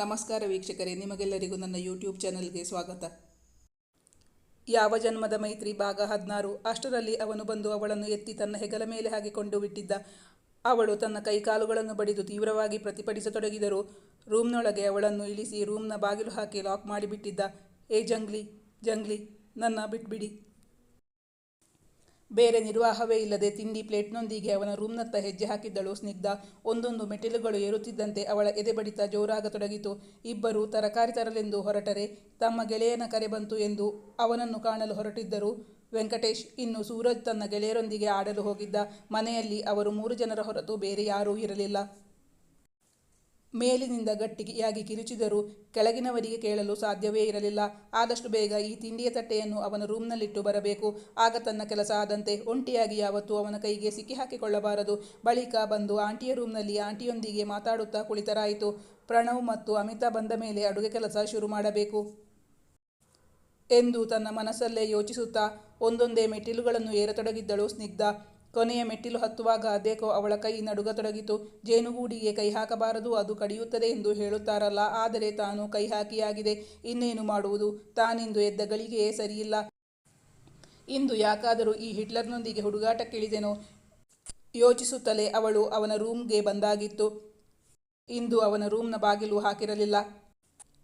ನಮಸ್ಕಾರ ವೀಕ್ಷಕರೇ, ನಿಮಗೆಲ್ಲರಿಗೂ ನನ್ನ ಯೂಟ್ಯೂಬ್ ಚಾನಲ್ಗೆ ಸ್ವಾಗತ. ಯಾವ ಜನ್ಮದ ಮೈತ್ರಿ ಭಾಗ ಹದಿನಾರು, ಅಷ್ಟರಲ್ಲಿ ಅವನು ಬಂದು ಅವಳನ್ನು ಎತ್ತಿ ತನ್ನ ಹೆಗಲ ಮೇಲೆ ಹಾಕಿಕೊಂಡು ಬಿಟ್ಟಿದ್ದ. ಅವಳು ತನ್ನ ಕೈಕಾಲುಗಳನ್ನು ಬಡಿದು ತೀವ್ರವಾಗಿ ಪ್ರತಿಭಟಿಸತೊಡಗಿದರು ರೂಮ್ನೊಳಗೆ ಅವಳನ್ನು ಇಳಿಸಿ ರೂಮ್ನ ಬಾಗಿಲು ಹಾಕಿ ಲಾಕ್ ಮಾಡಿಬಿಟ್ಟಿದ್ದ. ಏ ಜಂಗ್ಲಿ ಜಂಗ್ಲಿ, ನನ್ನ ಬಿಟ್ಬಿಡಿ. ಬೇರೆ ನಿರ್ವಾಹವೇ ಇಲ್ಲದೆ ತಿಂಡಿ ಪ್ಲೇಟ್ನೊಂದಿಗೆ ಅವನ ರೂಮ್ನತ್ತ ಹೆಜ್ಜೆ ಹಾಕಿದ್ದಳು. ಸ್ನಿಗ್ಧ ಒಂದೊಂದು ಮೆಟ್ಟಿಲುಗಳು ಏರುತ್ತಿದ್ದಂತೆ ಅವಳ ಎದೆ ಬಡಿತ ಜೋರಾಗತೊಡಗಿತು ಇಬ್ಬರು ತರಕಾರಿ ತರಲೆಂದು ಹೊರಟರೆ. ತಮ್ಮ ಗೆಳೆಯನ ಕರೆ ಬಂತು ಎಂದು ಅವನನ್ನು ಕಾಣಲು ಹೊರಟಿದ್ದರು. ವೆಂಕಟೇಶ್ ಇನ್ನು ಸೂರಜ್ ತನ್ನ ಗೆಳೆಯರೊಂದಿಗೆ ಆಡಲು ಹೋಗಿದ್ದ ಮನೆಯಲ್ಲಿ ಅವರು ಮೂರು ಜನರ ಹೊರತು ಬೇರೆ ಯಾರೂ ಇರಲಿಲ್ಲ. ಮೇಲಿನಿಂದ ಗಟ್ಟಿಯಾಗಿ ಕಿರುಚಿದರೂ ಕೆಳಗಿನವರಿಗೆ ಕೇಳಲು ಸಾಧ್ಯವೇ ಇರಲಿಲ್ಲ. ಆದಷ್ಟು ಬೇಗ ಈ ತಿಂಡಿಯ ತಟ್ಟೆಯನ್ನು ಅವನ ರೂಮ್ನಲ್ಲಿಟ್ಟು ಬರಬೇಕು. ಆಗ ತನ್ನ ಕೆಲಸ ಆದಂತೆ ಒಂಟಿಯಾಗಿ ಯಾವತ್ತೂ ಅವನ ಕೈಗೆ ಸಿಕ್ಕಿ ಹಾಕಿಕೊಳ್ಳಬಾರದು ಬಳಿಕ ಬಂದು ಆಂಟಿಯ ರೂಮ್ನಲ್ಲಿ ಆಂಟಿಯೊಂದಿಗೆ ಮಾತಾಡುತ್ತಾ ಕುಳಿತರಾಯಿತು. ಪ್ರಣವ್ ಮತ್ತು ಅಮಿತಾ ಬಂದ ಮೇಲೆ ಅಡುಗೆ ಕೆಲಸ ಶುರು ಮಾಡಬೇಕು ಎಂದು ತನ್ನ ಮನಸ್ಸಲ್ಲೇ ಯೋಚಿಸುತ್ತಾ ಒಂದೊಂದೇ ಮೆಟ್ಟಿಲುಗಳನ್ನು ಏರತೊಡಗಿದ್ದಳು ಸ್ನಿಗ್ಧ. ಕೊನೆಯ ಮೆಟ್ಟಿಲು ಹತ್ತುವಾಗ ಅದೇಕೋ ಅವಳ ಕೈ ನಡುಗತೊಡಗಿತು. ಜೇನುಗೂಡಿಗೆ ಕೈ ಹಾಕಬಾರದು, ಅದು ಕಡಿಯುತ್ತದೆ ಎಂದು ಹೇಳುತ್ತಾರಲ್ಲ, ಆದರೆ ತಾನು ಕೈ ಹಾಕಿಯಾಗಿದೆ. ಇನ್ನೇನು ಮಾಡುವುದು? ತಾನಿಂದು ಎದ್ದ ಗಳಿಗೆಯೇ ಸರಿಯಿಲ್ಲ. ಇಂದು ಯಾಕಾದರೂ ಈ ಹಿಟ್ಲರ್ನೊಂದಿಗೆ ಹುಡುಗಾಟಕ್ಕಿಳಿದೆನೋ? ಯೋಚಿಸುತ್ತಲೇ ಅವಳು ಅವನ ರೂಮ್ಗೆ ಬಂದಾಗಿತ್ತು. ಇಂದು ಅವನ ರೂಮ್ನ ಬಾಗಿಲು ಹಾಕಿರಲಿಲ್ಲ.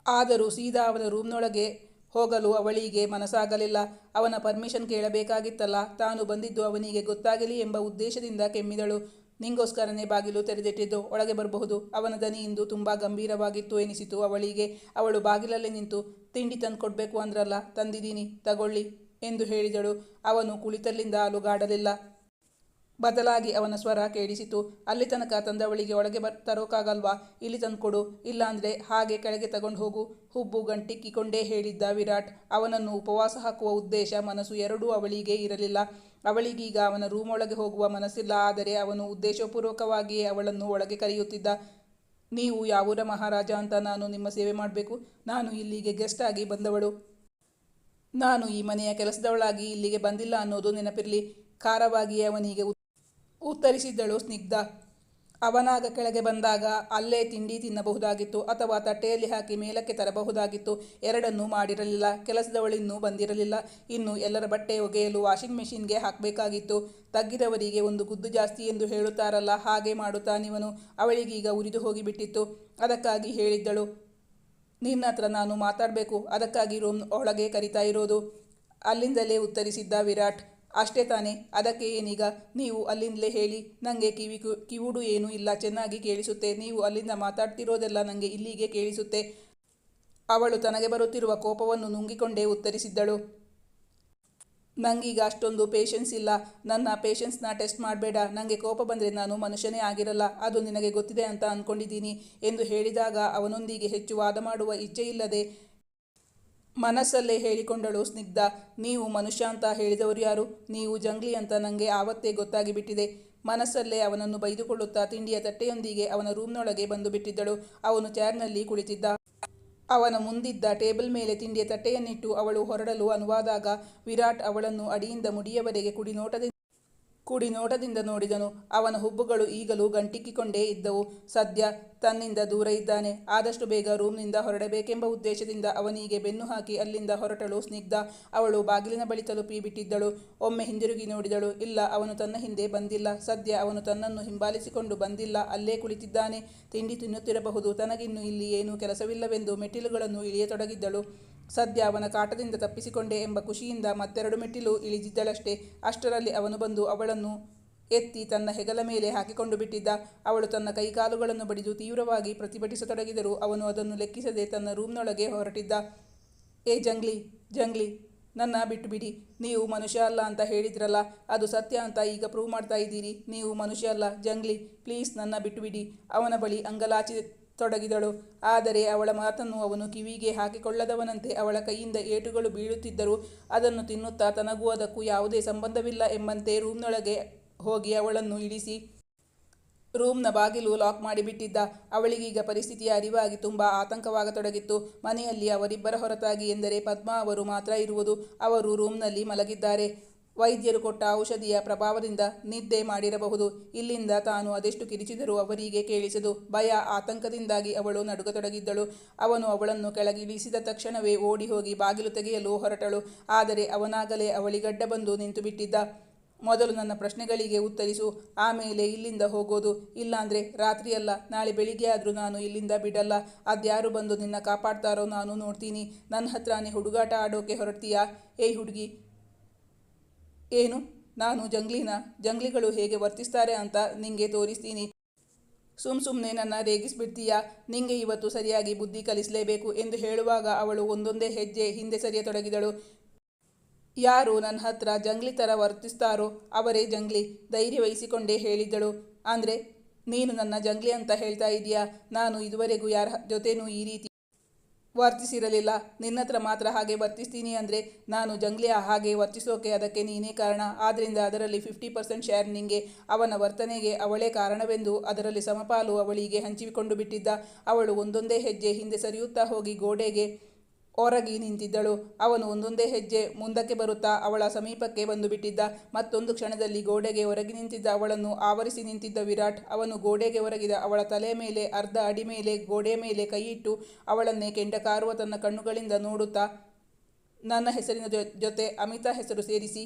ಆದರೂ ಸೀದಾ ಅವನ ರೂಮ್ನೊಳಗೆ ಹೋಗಲು ಅವಳಿಗೆ ಮನಸ್ಸಾಗಲಿಲ್ಲ. ಅವನ ಪರ್ಮಿಷನ್ ಕೇಳಬೇಕಾಗಿತ್ತಲ್ಲ. ತಾನು ಬಂದಿದ್ದು ಅವನಿಗೆ ಗೊತ್ತಾಗಲಿ ಎಂಬ ಉದ್ದೇಶದಿಂದ ಕೆಮ್ಮಿದಳು. ನಿಂಗೋಸ್ಕರನೇ ಬಾಗಿಲು ತೆರೆದಿಟ್ಟಿದ್ದು ಒಳಗೆ ಬರಬಹುದು. ಅವನ ದನಿ ಇಂದು ತುಂಬ ಗಂಭೀರವಾಗಿತ್ತು ಎನಿಸಿತು. ಅವಳಿಗೆ, ಅವಳು ಬಾಗಿಲಲ್ಲೇ ನಿಂತು, ತಿಂಡಿ ತಂದು ಕೊಡಬೇಕು ಅಂದ್ರಲ್ಲ, ತಂದಿದ್ದೀನಿ, ತಗೊಳ್ಳಿ ಎಂದು ಹೇಳಿದಳು. ಅವನು ಕುಳಿತಲ್ಲಿಂದ ಅಲುಗಾಡಲಿಲ್ಲ. ಬದಲಾಗಿ ಅವನ ಸ್ವರ ಕೇಳಿಸಿತು. ಅಲ್ಲಿ ತನಕ ತಂದವಳಿಗೆ ಒಳಗೆ ಬರ್ ತರೋಕ್ಕಾಗಲ್ವಾ ಇಲ್ಲಿ ತಂದ್ಕೊಡು. ಇಲ್ಲಾಂದ್ರೆ ಹಾಗೆ ಕೆಳಗೆ ತಗೊಂಡು ಹೋಗು. ಹುಬ್ಬು ಗಂಟಿಕ್ಕಿಕೊಂಡೇ ಹೇಳಿದ್ದ ವಿರಾಟ್. ಅವನನ್ನು ಉಪವಾಸ ಹಾಕುವ ಉದ್ದೇಶ ಮನಸ್ಸು ಎರಡೂ ಅವಳಿಗೆ ಇರಲಿಲ್ಲ. ಅವಳಿಗೀಗ ಅವನ ರೂಮ್ ಒಳಗೆ ಹೋಗುವ ಮನಸ್ಸಿಲ್ಲ. ಆದರೆ ಅವನು ಉದ್ದೇಶಪೂರ್ವಕವಾಗಿಯೇ ಅವಳನ್ನು ಒಳಗೆ ಕರೆಯುತ್ತಿದ್ದ. ನೀವು ಯಾವೂರ ಮಹಾರಾಜ ಅಂತ ನಾನು ನಿಮ್ಮ ಸೇವೆ ಮಾಡಬೇಕು. ನಾನು ಇಲ್ಲಿಗೆ ಗೆಸ್ಟ್ ಆಗಿ ಬಂದವಳು. ನಾನು ಈ ಮನೆಯ ಕೆಲಸದವಳಾಗಿ ಇಲ್ಲಿಗೆ ಬಂದಿಲ್ಲ ಅನ್ನೋದು ನೆನಪಿರಲಿ. ಖಾರವಾಗಿಯೇ ಅವನಿಗೆ ಉತ್ತರಿಸಿದ್ದಳು ಸ್ನಿಗ್ಧ. ಅವನಾಗ ಕೆಳಗೆ ಬಂದಾಗ ಅಲ್ಲೇ ತಿಂಡಿ ತಿನ್ನಬಹುದಾಗಿತ್ತು ಅಥವಾ ತಟ್ಟೆಯಲ್ಲಿ ಹಾಕಿ ಮೇಲಕ್ಕೆ ತರಬಹುದಾಗಿತ್ತು. ಎರಡನ್ನೂ ಮಾಡಿರಲಿಲ್ಲ. ಕೆಲಸದವಳಿನ್ನೂ ಬಂದಿರಲಿಲ್ಲ. ಇನ್ನು ಎಲ್ಲರ ಬಟ್ಟೆ ಒಗೆಯಲು ವಾಷಿಂಗ್ ಮೆಷಿನ್ಗೆ ಹಾಕಬೇಕಾಗಿತ್ತು. ತಗ್ಗಿದವರಿಗೆ ಒಂದು ಗುದ್ದು ಜಾಸ್ತಿ ಎಂದು ಹೇಳುತ್ತಾರಲ್ಲ, ಹಾಗೆ ಮಾಡುತ್ತಾನಿವನು ಅವಳಿಗೀಗ ಉರಿದು ಹೋಗಿಬಿಟ್ಟಿತ್ತು. ಅದಕ್ಕಾಗಿ ಹೇಳಿದ್ದಳು, ನಿನ್ನ ಹತ್ರ ನಾನು ಮಾತಾಡಬೇಕು. ಅದಕ್ಕಾಗಿ ರೂಮ್ ಒಳಗೆ ಕರಿತಾ ಇರೋದು. ಅಲ್ಲಿಂದಲೇ ಉತ್ತರಿಸಿದ್ದ ವಿರಾಟ್ ಅಷ್ಟೇ ತಾನೇ. ಅದಕ್ಕೆ ಏನೀಗ? ನೀವು ಅಲ್ಲಿಂದಲೇ ಹೇಳಿ. ನನಗೆ ಕಿವಿ ಕಿವುಡು ಏನೂ ಇಲ್ಲ. ಚೆನ್ನಾಗಿ ಕೇಳಿಸುತ್ತೆ. ನೀವು ಅಲ್ಲಿಂದ ಮಾತಾಡ್ತಿರೋದೆಲ್ಲ ನನಗೆ ಇಲ್ಲಿಗೆ ಕೇಳಿಸುತ್ತೆ. ಅವಳು ತನಗೆ ಬರುತ್ತಿರುವ ಕೋಪವನ್ನು ನುಂಗಿಕೊಂಡೇ ಉತ್ತರಿಸಿದ್ದಳು. ನನಗೀಗ ಅಷ್ಟೊಂದು ಪೇಷನ್ಸ್ ಇಲ್ಲ. ನನ್ನ ಪೇಷನ್ಸ್ನ ಟೆಸ್ಟ್ ಮಾಡಬೇಡ. ನನಗೆ ಕೋಪ ಬಂದರೆ ನಾನು ಮನುಷ್ಯನೇ ಆಗಿರಲ್ಲ. ಅದು ನಿನಗೆ ಗೊತ್ತಿದೆ ಅಂತ ಅಂದ್ಕೊಂಡಿದ್ದೀನಿ ಎಂದು ಹೇಳಿದಾಗ ಅವನೊಂದಿಗೆ ಹೆಚ್ಚು ವಾದ ಮಾಡುವ ಇಚ್ಛೆಯಿಲ್ಲದೆ ಮನಸ್ಸಲ್ಲೇ ಹೇಳಿಕೊಂಡಳು ಸ್ನಿಗ್ಧ. ನೀವು ಮನುಷ್ಯ ಅಂತ ಹೇಳಿದವರು ಯಾರು? ನೀವು ಜಂಗ್ಲಿ ಅಂತ ನನಗೆ ಆವತ್ತೇ ಗೊತ್ತಾಗಿ ಬಿಟ್ಟಿದೆ ಮನಸ್ಸಲ್ಲೇ ಅವನನ್ನು ಬೈದುಕೊಳ್ಳುತ್ತಾ ತಿಂಡಿಯ ತಟ್ಟೆಯೊಂದಿಗೆ ಅವನ ರೂಮ್ನೊಳಗೆ ಬಂದು ಬಿಟ್ಟಿದ್ದಳು. ಅವನು ಚೇರ್ನಲ್ಲಿ ಕುಳಿತಿದ್ದ. ಅವನ ಮುಂದಿದ್ದ ಟೇಬಲ್ ಮೇಲೆ ತಿಂಡಿಯ ತಟ್ಟೆಯನ್ನಿಟ್ಟು ಅವಳು ಹೊರಡಲು ಅನುವಾದಾಗ ವಿರಾಟ್ ಅವಳನ್ನು ಅಡಿಯಿಂದ ಮುಡಿಯವರೆಗೆ ಕುಡಿ ಕುಡಿ ನೋಟದಿಂದ ನೋಡಿದನು. ಅವನ ಹುಬ್ಬುಗಳು ಈಗಲೂ ಗಂಟಿಕ್ಕಿಕೊಂಡೇ ಇದ್ದವು. ಸದ್ಯ ತನ್ನಿಂದ ದೂರ ಇದ್ದಾನೆ. ಆದಷ್ಟು ಬೇಗ ರೂಮ್ನಿಂದ ಹೊರಡಬೇಕೆಂಬ ಉದ್ದೇಶದಿಂದ ಅವನಿಗೆ ಬೆನ್ನು ಹಾಕಿ ಅಲ್ಲಿಂದ ಹೊರಟಳು ಸ್ನಿಗ್ಧ. ಅವಳು ಬಾಗಿಲಿನ ಬಳಿ ತಲುಪಿ ಬಿಟ್ಟಿದ್ದಳು. ಒಮ್ಮೆ ಹಿಂದಿರುಗಿ ನೋಡಿದಳು. ಇಲ್ಲ, ಅವನು ತನ್ನ ಹಿಂದೆ ಬಂದಿಲ್ಲ. ಸದ್ಯ ಅವನು ತನ್ನನ್ನು ಹಿಂಬಾಲಿಸಿಕೊಂಡು ಬಂದಿಲ್ಲ. ಅಲ್ಲೇ ಕುಳಿತಿದ್ದಾನೆ. ತಿಂಡಿ ತಿನ್ನುತ್ತಿರಬಹುದು. ತನಗಿನ್ನು ಇಲ್ಲಿ ಏನೂ ಕೆಲಸವಿಲ್ಲವೆಂದು ಮೆಟ್ಟಿಲುಗಳನ್ನು ಇಳಿಯತೊಡಗಿದ್ದಳು. ಸದ್ಯ ಅವನ ಕಾಟದಿಂದ ತಪ್ಪಿಸಿಕೊಂಡೆ ಎಂಬ ಖುಷಿಯಿಂದ ಮತ್ತೆರಡು ಮೆಟ್ಟಿಲು ಇಳಿದಿದ್ದಳಷ್ಟೇ ಅಷ್ಟರಲ್ಲಿ ಅವನು ಬಂದು ಅವಳನ್ನು ಎತ್ತಿ ತನ್ನ ಹೆಗಲ ಮೇಲೆ ಹಾಕಿಕೊಂಡು ಬಿಟ್ಟಿದ್ದ. ಅವಳು ತನ್ನ ಕೈಕಾಲುಗಳನ್ನು ಬಡಿದು ತೀವ್ರವಾಗಿ ಪ್ರತಿಭಟಿಸತೊಡಗಿದರೂ ಅವನು ಅದನ್ನು ಲೆಕ್ಕಿಸದೆ ತನ್ನ ರೂಮ್ನೊಳಗೆ ಹೊರಟಿದ್ದ. ಏ ಜಂಗ್ಲಿ ಜಂಗ್ಲಿ, ನನ್ನ ಬಿಟ್ಟುಬಿಡಿ. ನೀವು ಮನುಷ್ಯ ಅಲ್ಲ ಅಂತ ಹೇಳಿದ್ರಲ್ಲ, ಅದು ಸತ್ಯ ಅಂತ ಈಗ ಪ್ರೂವ್ ಮಾಡ್ತಾ ಇದ್ದೀರಿ. ನೀವು ಮನುಷ್ಯ ಅಲ್ಲ, ಜಂಗ್ಲಿ, ಪ್ಲೀಸ್ ನನ್ನ ಬಿಟ್ಟುಬಿಡಿ. ಅವನ ಬಳಿ ಅಂಗಲಾಚಿ ತೊಡಗಿದಳು. ಆದರೆ ಅವಳ ಮಾತನ್ನು ಅವನು ಕಿವಿಗೆ ಹಾಕಿಕೊಳ್ಳದವನಂತೆ ಅವಳ ಕೈಯಿಂದ ಏಟುಗಳು ಬೀಳುತ್ತಿದ್ದರೂ ಅದನ್ನು ತಿನ್ನುತ್ತಾ ತನಗೂ ಅದಕ್ಕೂ ಯಾವುದೇ ಸಂಬಂಧವಿಲ್ಲ ಎಂಬಂತೆ ರೂಮ್ನೊಳಗೆ ಹೋಗಿ ಅವಳನ್ನು ಇಳಿಸಿ. ರೂಮ್ನ ಬಾಗಿಲು ಲಾಕ್ ಮಾಡಿಬಿಟ್ಟಿದ್ದ. ಅವಳಿಗೀಗ ಪರಿಸ್ಥಿತಿಯ ಅರಿವಾಗಿ ತುಂಬ ಆತಂಕವಾಗತೊಡಗಿತ್ತು. ಮನೆಯಲ್ಲಿ ಅವರಿಬ್ಬರ ಹೊರತಾಗಿ ಎಂದರೆ ಪದ್ಮಾ ಅವರು ಮಾತ್ರ ಇರುವುದು. ಅವರು ರೂಮ್ನಲ್ಲಿ ಮಲಗಿದ್ದಾರೆ. ವೈದ್ಯರು ಕೊಟ್ಟ ಔಷಧಿಯ ಪ್ರಭಾವದಿಂದ ನಿದ್ದೆ ಮಾಡಿರಬಹುದು. ಇಲ್ಲಿಂದ ತಾನು ಅದೆಷ್ಟು ಕಿರಿಚಿದರೂ ಅವರಿಗೆ ಕೇಳಿಸದು ಭಯ, ಆತಂಕದಿಂದಾಗಿ ಅವಳು ನಡುಗತೊಡಗಿದ್ದಳು. ಅವನು ಅವಳನ್ನು ಕೆಳಗಿಳಿಸಿದ ತಕ್ಷಣವೇ ಓಡಿ ಹೋಗಿ ಬಾಗಿಲು ತೆಗೆಯಲು ಹೊರಟಳು. ಆದರೆ ಅವನಾಗಲೇ ಅವಳಿಗಡ್ಡ ಬಂದು ನಿಂತು ಬಿಟ್ಟಿದ್ದ ಮೊದಲು ನನ್ನ ಪ್ರಶ್ನೆಗಳಿಗೆ ಉತ್ತರಿಸು, ಆಮೇಲೆ ಇಲ್ಲಿಂದ ಹೋಗೋದು. ಇಲ್ಲಾಂದ್ರೆ ರಾತ್ರಿಯಲ್ಲ, ನಾಳೆ ಬೆಳಿಗ್ಗೆ ಆದರೂ ನಾನು ಇಲ್ಲಿಂದ ಬಿಡಲ್ಲ. ಅದ್ಯಾರು ಬಂದು ನಿನ್ನ ಕಾಪಾಡ್ತಾರೋ ನಾನು ನೋಡ್ತೀನಿ. ನನ್ನ ಹತ್ರನೇ ಹುಡುಗಾಟ ಆಡೋಕೆ ಹೊರಡ್ತೀಯಾ? ಏಯ್ ಹುಡುಗಿ ಏನು? ನಾನು ಜಂಗ್ಲಿನ, ಜಂಗ್ಲಿಗಳು ಹೇಗೆ ವರ್ತಿಸ್ತಾರೆ ಅಂತ ನಿಂಗೆ ತೋರಿಸ್ತೀನಿ. ಸುಮ್ ಸುಮ್ಮನೆ ನನ್ನ ರೇಗಿಸ್ಬಿಡ್ತೀಯಾ? ನಿಂಗೆ ಇವತ್ತು ಸರಿಯಾಗಿ ಬುದ್ಧಿ ಕಲಿಸಲೇಬೇಕು ಎಂದು ಹೇಳುವಾಗ ಅವಳು ಒಂದೊಂದೇ ಹೆಜ್ಜೆ ಹಿಂದೆ ಸರಿಯತೊಡಗಿದಳು. ಯಾರು ನನ್ನ ಹತ್ರ ಜಂಗ್ಲಿ ಥರ ವರ್ತಿಸ್ತಾರೋ ಅವರೇ ಜಂಗ್ಲಿ, ಧೈರ್ಯ ವಹಿಸಿಕೊಂಡೇ ಹೇಳಿದ್ದಳು. ಅಂದರೆ, ನೀನು ನನ್ನ ಜಂಗ್ಲಿ ಅಂತ ಹೇಳ್ತಾ ಇದೀಯಾ? ನಾನು ಇದುವರೆಗೂ ಯಾರ ಜೊತೆನೂ ಈ ರೀತಿ ವರ್ತಿಸಿರಲಿಲ್ಲ. ನಿನ್ನತ್ರ ಮಾತ್ರ ಹಾಗೆ ವರ್ತಿಸ್ತೀನಿ ಅಂದರೆ ನಾನು ಜಂಗ್ಲಿಯ ಹಾಗೆ ವರ್ತಿಸೋಕೆ ಅದಕ್ಕೆ ನೀನೇ ಕಾರಣ. ಆದ್ದರಿಂದ ಅದರಲ್ಲಿ ಫಿಫ್ಟಿ ಪರ್ಸೆಂಟ್ ಶೇರ್ ನಿಂಗೆ. ಅವನ ವರ್ತನೆಗೆ ಅವಳೇ ಕಾರಣವೆಂದು ಅದರಲ್ಲಿ ಸಮಪಾಲು ಅವಳಿಗೆ ಹಂಚಿಕೊಂಡು ಬಿಟ್ಟಿದ್ದ. ಅವಳು ಒಂದೊಂದೇ ಹೆಜ್ಜೆ ಹಿಂದೆ ಸರಿಯುತ್ತಾ ಹೋಗಿ ಗೋಡೆಗೆ ಹೊರಗಿ ನಿಂತಿದ್ದಳು. ಅವನು ಒಂದೊಂದೇ ಹೆಜ್ಜೆ ಮುಂದಕ್ಕೆ ಬರುತ್ತಾ ಅವಳ ಸಮೀಪಕ್ಕೆ ಬಂದು ಬಿಟ್ಟಿದ್ದ ಮತ್ತೊಂದು ಕ್ಷಣದಲ್ಲಿ ಗೋಡೆಗೆ ಹೊರಗಿ ನಿಂತಿದ್ದ ಅವಳನ್ನು ಆವರಿಸಿ ನಿಂತಿದ್ದ ವಿರಾಟ್ ಅವನು ಗೋಡೆಗೆ ಹೊರಗಿದ ಅವಳ ತಲೆ ಮೇಲೆ, ಅರ್ಧ ಅಡಿ ಮೇಲೆ, ಗೋಡೆ ಮೇಲೆ ಕೈಯಿಟ್ಟು ಅವಳನ್ನೇ ಕೆಂಡ ಕಾರುವ ತನ್ನ ಕಣ್ಣುಗಳಿಂದ ನೋಡುತ್ತಾ, ನನ್ನ ಹೆಸರಿನ ಜೊತೆ ಅಮಿತಾ ಹೆಸರು ಸೇರಿಸಿ.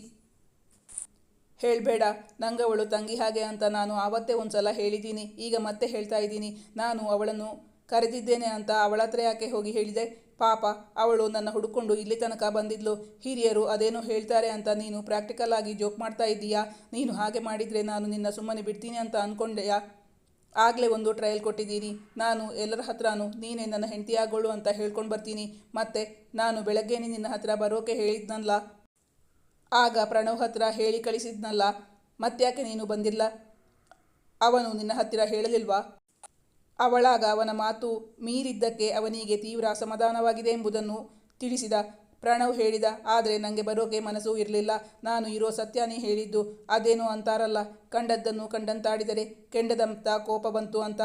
ಹೇಳಬೇಡ, ನಂಗವಳು ತಂಗಿ ಹಾಗೆ ಅಂತ ನಾನು ಆವತ್ತೇ ಒಂದ್ಸಲ ಹೇಳಿದ್ದೀನಿ. ಈಗ ಮತ್ತೆ ಹೇಳ್ತಾ ಇದ್ದೀನಿ. ನಾನು ಅವಳನ್ನು ಕರೆದಿದ್ದೇನೆ ಅಂತ ಅವಳ ಹತ್ರ ಯಾಕೆ ಹೋಗಿ ಹೇಳಿದೆ? ಪಾಪ, ಅವಳು ನನ್ನ ಹುಡುಕೊಂಡು ಇಲ್ಲಿ ತನಕ ಬಂದಿದ್ಲು. ಹಿರಿಯರು ಅದೇನೋ ಹೇಳ್ತಾರೆ ಅಂತ ನೀನು ಪ್ರಾಕ್ಟಿಕಲ್ ಆಗಿ ಜೋಕ್ ಮಾಡ್ತಾ ಇದ್ದೀಯಾ? ನೀನು ಹಾಗೆ ಮಾಡಿದರೆ ನಾನು ನಿನ್ನ ಸುಮ್ಮನೆ ಬಿಡ್ತೀನಿ ಅಂತ ಅಂದ್ಕೊಂಡೆಯಾ ಆಗಲೇ ಒಂದು ಟ್ರಯಲ್ ಕೊಟ್ಟಿದ್ದೀನಿ. ನಾನು ಎಲ್ಲರ ಹತ್ರನೂ ನೀನೇ ನನ್ನ ಹೆಂಡತಿಯಾಗೋಳು ಅಂತ ಹೇಳ್ಕೊಂಡು ಬರ್ತೀನಿ. ಮತ್ತೆ ನಾನು ಬೆಳಗ್ಗೆನೇ ನಿನ್ನ ಹತ್ರ ಬರೋಕೆ ಹೇಳಿದ್ನಲ್ಲ? ಆಗ ಪ್ರಣವ್ ಹತ್ರ ಹೇಳಿ ಕಳಿಸಿದ್ನಲ್ಲ? ಮತ್ತ್ಯಾಕೆ ನೀನು ಬಂದಿಲ್ಲ? ಅವನು ನಿನ್ನ ಹತ್ತಿರ ಹೇಳಲಿಲ್ವಾ? ಅವಳಾಗ ಅವನ ಮಾತು ಮೀರಿದ್ದಕ್ಕೆ ಅವನಿಗೆ ತೀವ್ರ ಅಸಮಾಧಾನವಾಗಿದೆ ಎಂಬುದನ್ನು ತಿಳಿಸಿದ ಪ್ರಣವ್ ಹೇಳಿದ, ಆದರೆ ನನಗೆ ಬರೋಕೆ ಮನಸ್ಸು ಇರಲಿಲ್ಲ. ನಾನು ಇರೋ ಸತ್ಯನೇ ಹೇಳಿದ್ದು. ಅದೇನೋ ಅಂತಾರಲ್ಲ. ಕಂಡದ್ದನ್ನು ಕಂಡಂತಾಡಿದರೆ ಕೆಂಡದಂತ ಕೋಪ ಬಂತು ಅಂತ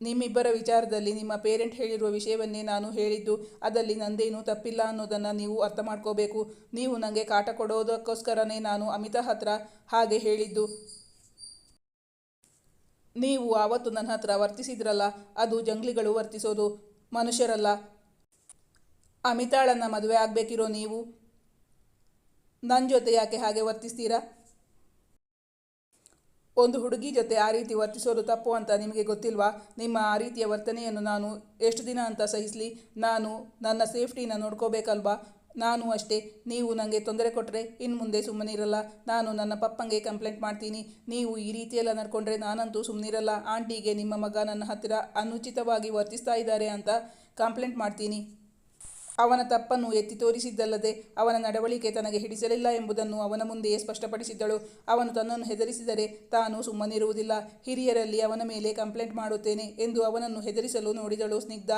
ನಿಮ್ಮಿಬ್ಬರ ವಿಚಾರದಲ್ಲಿ ನಿಮ್ಮ ಪೇರೆಂಟ್ ಹೇಳಿರುವ ವಿಷಯವನ್ನೇ ನಾನು ಹೇಳಿದ್ದು. ಅದಲ್ಲಿ ನಂದೇನೂ ತಪ್ಪಿಲ್ಲ ಅನ್ನೋದನ್ನು ನೀವು ಅರ್ಥ ಮಾಡ್ಕೋಬೇಕು. ನೀವು ನನಗೆ ಕಾಟ ಕೊಡೋದಕ್ಕೋಸ್ಕರನೇ ನಾನು ಅಮಿತಾ ಹತ್ರ ಹಾಗೆ ಹೇಳಿದ್ದು. ನೀವು ಆವತ್ತು ನನ್ನ ಹತ್ರ ವರ್ತಿಸಿದ್ರಲ್ಲ, ಅದು ಜಂಗ್ಲಿಗಳು ವರ್ತಿಸೋದು ಮನುಷ್ಯರಲ್ಲ. ಅಮಿತಾಳನ್ನು ಮದುವೆ ಆಗಬೇಕಿರೋ ನೀವು ನನ್ನ ಜೊತೆ ಯಾಕೆ ಹಾಗೆ ವರ್ತಿಸ್ತೀರಾ? ಒಂದು ಹುಡುಗಿ ಜೊತೆ ಆ ರೀತಿ ವರ್ತಿಸೋದು ತಪ್ಪು ಅಂತ ನಿಮಗೆ ಗೊತ್ತಿಲ್ವಾ? ನಿಮ್ಮ ಆ ರೀತಿಯ ವರ್ತನೆಯನ್ನು ನಾನು ಎಷ್ಟು ದಿನ ಅಂತ ಸಹಿಸಲಿ? ನಾನು ನನ್ನ ಸೇಫ್ಟಿನ ನೋಡ್ಕೋಬೇಕಲ್ವಾ? ನಾನು ಅಷ್ಟೇ. ನೀವು ನನಗೆ ತೊಂದರೆ ಕೊಟ್ಟರೆ ಇನ್ನು ಮುಂದೆ ಸುಮ್ಮನಿರಲ್ಲ ನಾನು ನನ್ನ ಪಪ್ಪಂಗೆ ಕಂಪ್ಲೇಂಟ್ ಮಾಡ್ತೀನಿ. ನೀವು ಈ ರೀತಿಯೆಲ್ಲ ನಡ್ಕೊಂಡ್ರೆ ನಾನಂತೂ ಸುಮ್ಮನಿರಲ್ಲ ಆಂಟಿಗೆ ನಿಮ್ಮ ಮಗ ನನ್ನ ಹತ್ತಿರ ಅನುಚಿತವಾಗಿ ವರ್ತಿಸ್ತಾ ಇದ್ದಾರೆ ಅಂತ ಕಂಪ್ಲೇಂಟ್ ಮಾಡ್ತೀನಿ. ಅವನ ತಪ್ಪನ್ನು ಎತ್ತಿ ತೋರಿಸಿದ್ದಲ್ಲದೆ ಅವನ ನಡವಳಿಕೆ ತನಗೆ ಹಿಡಿಸಲಿಲ್ಲ ಎಂಬುದನ್ನು ಅವನ ಮುಂದೆಯೇ ಸ್ಪಷ್ಟಪಡಿಸಿದ್ದಳು. ಅವನು ತನ್ನನ್ನು ಹೆದರಿಸಿದರೆ ತಾನು ಸುಮ್ಮನಿರುವುದಿಲ್ಲ. ಹಿರಿಯರಲ್ಲಿ ಅವನ ಮೇಲೆ ಕಂಪ್ಲೇಂಟ್ ಮಾಡುತ್ತೇನೆ ಎಂದು ಅವನನ್ನು ಹೆದರಿಸಲು ನೋಡಿದಳು ಸ್ನಿಗ್ಧ.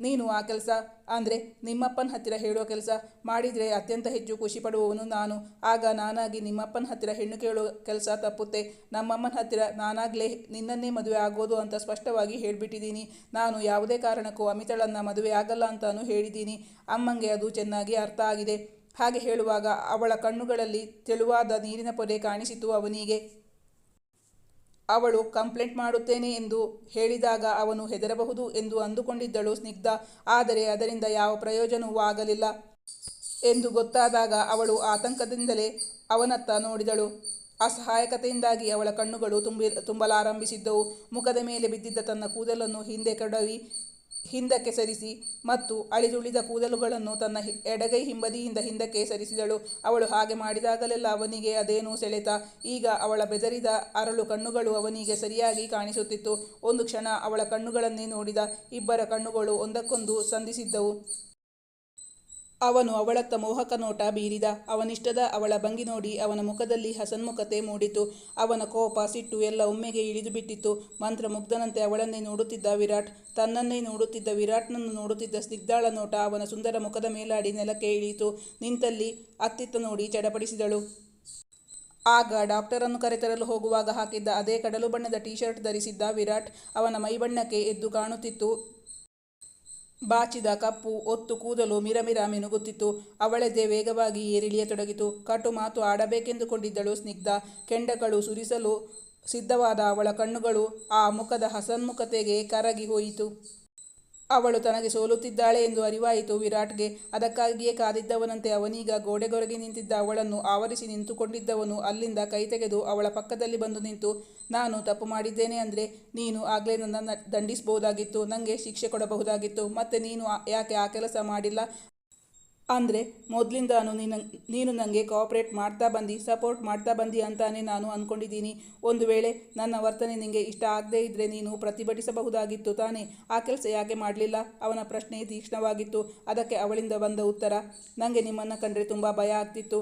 ನೀನು ಆ ಕೆಲಸ, ಅಂದರೆ ನಿಮ್ಮಪ್ಪನ ಹತ್ತಿರ ಹೇಳೋ ಕೆಲಸ ಮಾಡಿದರೆ ಅತ್ಯಂತ ಹೆಚ್ಚು ಖುಷಿ ಪಡುವವನು ನಾನು. ಆಗ ನಾನಾಗಿ ನಿಮ್ಮಪ್ಪನ ಹತ್ತಿರ ಹೆಣ್ಣು ಕೇಳೋ ಕೆಲಸ ತಪ್ಪುತ್ತೆ. ನಮ್ಮಮ್ಮನ ಹತ್ತಿರ ನಾನಾಗಲೇ ನಿನ್ನನ್ನೇ ಮದುವೆ ಆಗೋದು ಅಂತ ಸ್ಪಷ್ಟವಾಗಿ ಹೇಳಿಬಿಟ್ಟಿದ್ದೀನಿ. ನಾನು ಯಾವುದೇ ಕಾರಣಕ್ಕೂ ಅಮಿತಳನ್ನು ಮದುವೆ ಆಗಲ್ಲ ಅಂತಾನು ಹೇಳಿದ್ದೀನಿ. ಅಮ್ಮಂಗೆ ಅದು ಚೆನ್ನಾಗಿ ಅರ್ಥ ಆಗಿದೆ. ಹಾಗೆ ಹೇಳುವಾಗ ಅವಳ ಕಣ್ಣುಗಳಲ್ಲಿ ತೆಳುವಾದ ನೀರಿನ ಪೊರೆ ಕಾಣಿಸಿತು ಅವನಿಗೆ. ಅವಳು ಕಂಪ್ಲೇಂಟ್ ಮಾಡುತ್ತೇನೆ ಎಂದು ಹೇಳಿದಾಗ ಅವನು ಹೆದರಬಹುದು ಎಂದು ಅಂದುಕೊಂಡಿದ್ದಳು ಸ್ನಿಗ್ಧ. ಆದರೆ ಅದರಿಂದ ಯಾವ ಪ್ರಯೋಜನವೂ ಆಗಲಿಲ್ಲ ಎಂದು ಗೊತ್ತಾದಾಗ ಅವಳು ಆತಂಕದಿಂದಲೇ ಅವನತ್ತ ನೋಡಿದಳು. ಅಸಹಾಯಕತೆಯಿಂದಾಗಿ ಅವಳ ಕಣ್ಣುಗಳು ತುಂಬಿ, ತುಂಬಲಾರಂಭಿಸಿದ್ದವು. ಮುಖದ ಮೇಲೆ ಬಿದ್ದಿದ್ದ ತನ್ನ ಕೂದಲನ್ನು ಹಿಂದೆ ಕಡವಿ ಹಿಂದಕ್ಕೆ ಸರಿಸಿ ಮತ್ತು ಅಳಿದುಳಿದ ಕೂದಲುಗಳನ್ನು ತನ್ನ ಎಡಗೈ ಹಿಂಬದಿಯಿಂದ ಹಿಂದಕ್ಕೆ ಸರಿಸಿದಳು ಅವಳು ಹಾಗೆ ಮಾಡಿದಾಗಲೆಲ್ಲ ಅವನಿಗೆ ಅದೇನೂ ಸೆಳೆತ. ಈಗ ಅವಳ ಬೆದರಿದ ಅರಳು ಕಣ್ಣುಗಳು ಅವನಿಗೆ ಸರಿಯಾಗಿ ಕಾಣಿಸುತ್ತಿತ್ತು. ಒಂದು ಕ್ಷಣ ಅವಳ ಕಣ್ಣುಗಳನ್ನೇ ನೋಡಿದ. ಇಬ್ಬರ ಕಣ್ಣುಗಳು ಒಂದಕ್ಕೊಂದು ಸಂಧಿಸಿದ್ದವು. ಅವನು ಅವಳತ್ತ ಮೋಹಕ ನೋಟ ಬೀರಿದ. ಅವನಿಷ್ಟದ ಅವಳ ಭಂಗಿ ನೋಡಿ ಅವನ ಮುಖದಲ್ಲಿ ಹಸನ್ಮುಖತೆ ಮೂಡಿತು. ಅವನ ಕೋಪ, ಸಿಟ್ಟು ಎಲ್ಲ ಒಮ್ಮೆಗೆ ಇಳಿದು ಬಿಟ್ಟಿತ್ತು. ಮಂತ್ರಮುಗ್ಧನಂತೆ ಅವಳನ್ನೇ ನೋಡುತ್ತಿದ್ದ ವಿರಾಟ್, ತನ್ನನ್ನೇ ನೋಡುತ್ತಿದ್ದ ವಿರಾಟ್ನನ್ನು ನೋಡುತ್ತಿದ್ದ ಸ್ನಿಗ್ಧಾಳ ನೋಟ ಅವನ ಸುಂದರ ಮುಖದ ಮೇಲಾಡಿ ನೆಲಕ್ಕೆ ಇಳಿಯಿತು. ನಿಂತಲ್ಲಿ ಅತ್ತಿತ್ತ ನೋಡಿ ಚಡಪಡಿಸಿದಳು. ಆಗ ಡಾಕ್ಟರನ್ನು ಕರೆತರಲು ಹೋಗುವಾಗ ಹಾಕಿದ್ದ ಅದೇ ಕಡಲು ಬಣ್ಣದ ಟೀ ಶರ್ಟ್ ಧರಿಸಿದ್ದ ವಿರಾಟ್ ಅವನ ಮೈಬಣ್ಣಕ್ಕೆ ಎದ್ದು ಕಾಣುತ್ತಿತ್ತು. ಬಾಚಿದ ಕಪ್ಪು ಒತ್ತು ಕೂದಲು ಮಿರಮಿರ ಮಿನುಗುತ್ತಿತ್ತು ಅವಳೆದೆ ವೇಗವಾಗಿ ಏರಿಳಿಯತೊಡಗಿತು ಕಟು ಮಾತು ಆಡಬೇಕೆಂದುಕೊಂಡಿದ್ದಳು ಸ್ನಿಗ್ಧ. ಕೆಂಡಗಳು ಸುರಿಸಲು ಸಿದ್ಧವಾದ ಅವಳ ಕಣ್ಣುಗಳು ಆ ಮುಖದ ಹಸನ್ಮುಖತೆಗೆ ಕರಗಿ ಹೋಯಿತು. ಅವಳು ತನಗೆ ಸೋಲುತ್ತಿದ್ದಾಳೆ ಎಂದು ಅರಿವಾಯಿತು ವಿರಾಟ್ಗೆ. ಅದಕ್ಕಾಗಿಯೇ ಕಾದಿದ್ದವನಂತೆ ಅವನೀಗ ಗೋಡೆಗೊರಗಿ ನಿಂತಿದ್ದ ಅವಳನ್ನು ಆವರಿಸಿ ನಿಂತುಕೊಂಡಿದ್ದವನು ಅಲ್ಲಿಂದ ಕೈ ತೆಗೆದು ಅವಳ ಪಕ್ಕದಲ್ಲಿ ಬಂದು ನಿಂತು ನಾನು ತಪ್ಪು ಮಾಡಿದ್ದೇನೆ ಅಂದರೆ ನೀನು ಆಗಲೇ ನನ್ನ ದಂಡಿಸಬಹುದಾಗಿತ್ತು ನನಗೆ ಶಿಕ್ಷೆ ಕೊಡಬಹುದಾಗಿತ್ತು, ಮತ್ತೆ ನೀನು ಯಾಕೆ ಆ ಕೆಲಸ ಮಾಡಿಲ್ಲ? ಅಂದರೆ ಮೊದಲಿಂದಾನು ನೀನು ನೀನು ನನಗೆ ಕೋಆಪ್ರೇಟ್ ಮಾಡ್ತಾ ಬಂದು ಸಪೋರ್ಟ್ ಮಾಡ್ತಾ ಬಂದಿ ಅಂತಾನೆ ನಾನು ಅಂದ್ಕೊಂಡಿದ್ದೀನಿ ಒಂದು ವೇಳೆ ನನ್ನ ವರ್ತನೆ ನಿನಗೆ ಇಷ್ಟ ಆಗದೇ ಇದ್ದರೆ ನೀನು ಪ್ರತಿಭಟಿಸಬಹುದಾಗಿತ್ತು ತಾನೇ. ಆ ಕೆಲಸ ಯಾಕೆ ಮಾಡಲಿಲ್ಲ? ಅವನ ಪ್ರಶ್ನೆ ತೀಕ್ಷ್ಣವಾಗಿತ್ತು. ಅದಕ್ಕೆ ಅವಳಿಂದ ಬಂದ ಉತ್ತರ ನನಗೆ ನಿಮ್ಮನ್ನು ಕಂಡ್ರೆ ತುಂಬ ಭಯ ಆಗ್ತಿತ್ತು.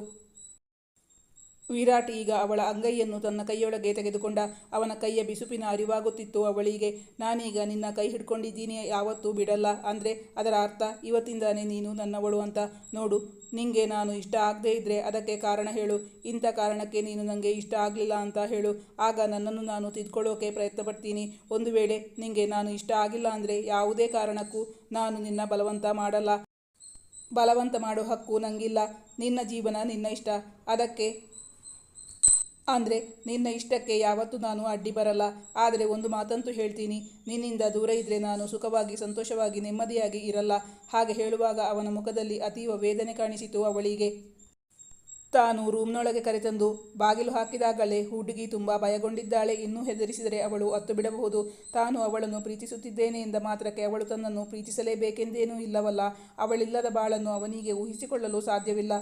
ವಿರಾಟ್ ಈಗ ಅವಳ ಅಂಗೈಯನ್ನು ತನ್ನ ಕೈಯೊಳಗೆ ತೆಗೆದುಕೊಂಡ ಅವನ ಕೈಯ ಬಿಸುಪಿನ ಅರಿವಾಗುತ್ತಿತ್ತು ಅವಳಿಗೆ, ನಾನೀಗ ನಿನ್ನ ಕೈ ಹಿಡ್ಕೊಂಡಿದ್ದೀನಿ, ಯಾವತ್ತೂ ಬಿಡಲ್ಲ. ಅಂದರೆ ಅದರ ಅರ್ಥ, ಇವತ್ತಿಂದಾನೇ ನೀನು ನನ್ನವಳು ಅಂತ. ನೋಡು, ನಿಂಗೆ ನಾನು ಇಷ್ಟ ಆಗದೇ ಇದ್ದರೆ ಅದಕ್ಕೆ ಕಾರಣ ಹೇಳು. ಇಂಥ ಕಾರಣಕ್ಕೆ ನೀನು ನನಗೆ ಇಷ್ಟ ಆಗಲಿಲ್ಲ ಅಂತ ಹೇಳು. ಆಗ ನನ್ನನ್ನು ನಾನು ತಿದ್ಕೊಳ್ಳೋಕೆ ಪ್ರಯತ್ನ ಪಡ್ತೀನಿ ಒಂದು ವೇಳೆ ನಿಂಗೆ ನಾನು ಇಷ್ಟ ಆಗಿಲ್ಲ ಅಂದರೆ ಯಾವುದೇ ಕಾರಣಕ್ಕೂ ನಾನು ನಿನ್ನ ಬಲವಂತ ಮಾಡಲ್ಲ. ಬಲವಂತ ಮಾಡೋ ಹಕ್ಕು ನನಗಿಲ್ಲ ನಿನ್ನ ಜೀವನ ನಿನ್ನ ಇಷ್ಟ. ಅದಕ್ಕೆ ಅಂದರೆ, ನಿನ್ನ ಇಷ್ಟಕ್ಕೆ ಯಾವತ್ತೂ ನಾನು ಅಡ್ಡಿ ಬರಲ್ಲ, ಆದರೆ ಒಂದು ಮಾತಂತೂ ಹೇಳ್ತೀನಿ, ನಿನ್ನಿಂದ ದೂರ ಇದ್ದರೆ ನಾನು ಸುಖವಾಗಿ, ಸಂತೋಷವಾಗಿ, ನೆಮ್ಮದಿಯಾಗಿ ಇರಲ್ಲ. ಹಾಗೆ ಹೇಳುವಾಗ ಅವನ ಮುಖದಲ್ಲಿ ಅತೀವ ವೇದನೆ ಕಾಣಿಸಿತು ಅವಳಿಗೆ. ತಾನು ರೂಮ್ನೊಳಗೆ ಕರೆತಂದು, ಬಾಗಿಲು ಹಾಕಿದಾಗಲೇ ಹುಡುಗಿ ತುಂಬ ಭಯಗೊಂಡಿದ್ದಾಳೆ. ಇನ್ನೂ ಹೆದರಿಸಿದರೆ ಅವಳು ಅತ್ತು ಬಿಡಬಹುದು. ತಾನು ಅವಳನ್ನು ಪ್ರೀತಿಸುತ್ತಿದ್ದೇನೆ ಎಂದ ಮಾತ್ರಕ್ಕೆ ಅವಳು ತನ್ನನ್ನು ಪ್ರೀತಿಸಲೇಬೇಕೆಂದೇನೂ ಇಲ್ಲವಲ್ಲ. ಅವಳಿಲ್ಲದ ಬಾಳನ್ನು ಅವನಿಗೆ ಊಹಿಸಿಕೊಳ್ಳಲು ಸಾಧ್ಯವಿಲ್ಲ.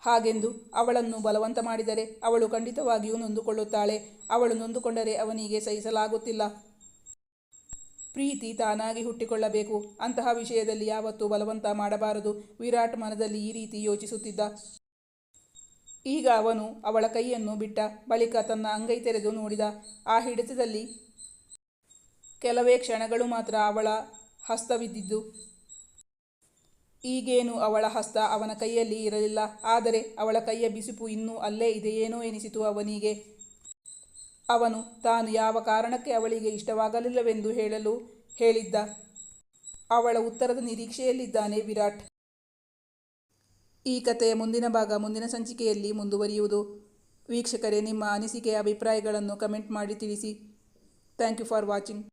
ಹಾಗೆಂದು ಅವಳನ್ನು ಬಲವಂತ ಮಾಡಿದರೆ ಅವಳು ಖಂಡಿತವಾಗಿಯೂ ನೊಂದುಕೊಳ್ಳುತ್ತಾಳೆ. ಅವಳು ನೊಂದುಕೊಂಡರೆ ಅವನಿಗೆ ಸಹಿಸಲಾಗುತ್ತಿಲ್ಲ. ಪ್ರೀತಿ ತಾನಾಗಿ ಹುಟ್ಟಿಕೊಳ್ಳಬೇಕು. ಅಂತಹ ವಿಷಯದಲ್ಲಿ ಯಾವತ್ತೂ ಬಲವಂತ ಮಾಡಬಾರದು. ವಿರಾಟ್ ಮನದಲ್ಲಿ ಈ ರೀತಿ ಯೋಚಿಸುತ್ತಿದ್ದ. ಈಗ ಅವನು ಅವಳ ಕೈಯನ್ನು ಬಿಟ್ಟ. ಬಳಿಕ ತನ್ನ ಅಂಗೈ ತೆರೆದು ನೋಡಿದ. ಆ ಹಿಡಿತದಲ್ಲಿ ಕೆಲವೇ ಕ್ಷಣಗಳು ಮಾತ್ರ ಅವಳ ಹಸ್ತವಿದ್ದಿದ್ದು. ಈಗೇನು ಅವಳ ಹಸ್ತ ಅವನ ಕೈಯಲ್ಲಿ ಇರಲಿಲ್ಲ, ಆದರೆ ಅವಳ ಕೈಯ ಬಿಸುಪು ಇನ್ನೂ ಅಲ್ಲೇ ಇದೆಯೇನೋ ಎನಿಸಿತು ಅವನಿಗೆ. ಅವನು, ತಾನು ಯಾವ ಕಾರಣಕ್ಕೆ ಅವಳಿಗೆ ಇಷ್ಟವಾಗಲಿಲ್ಲವೆಂದು ಹೇಳಲು ಹೇಳಿದ್ದ. ಅವಳ ಉತ್ತರದ ನಿರೀಕ್ಷೆಯಲ್ಲಿದ್ದಾನೆ ವಿರಾಟ್. ಈ ಕಥೆಯ ಮುಂದಿನ ಭಾಗ, ಮುಂದಿನ ಸಂಚಿಕೆಯಲ್ಲಿ ಮುಂದುವರಿಯುವುದು. ವೀಕ್ಷಕರೇ, ನಿಮ್ಮ ಅನಿಸಿಕೆಯ ಅಭಿಪ್ರಾಯಗಳನ್ನು ಕಮೆಂಟ್ ಮಾಡಿ ತಿಳಿಸಿ. Thank you for watching.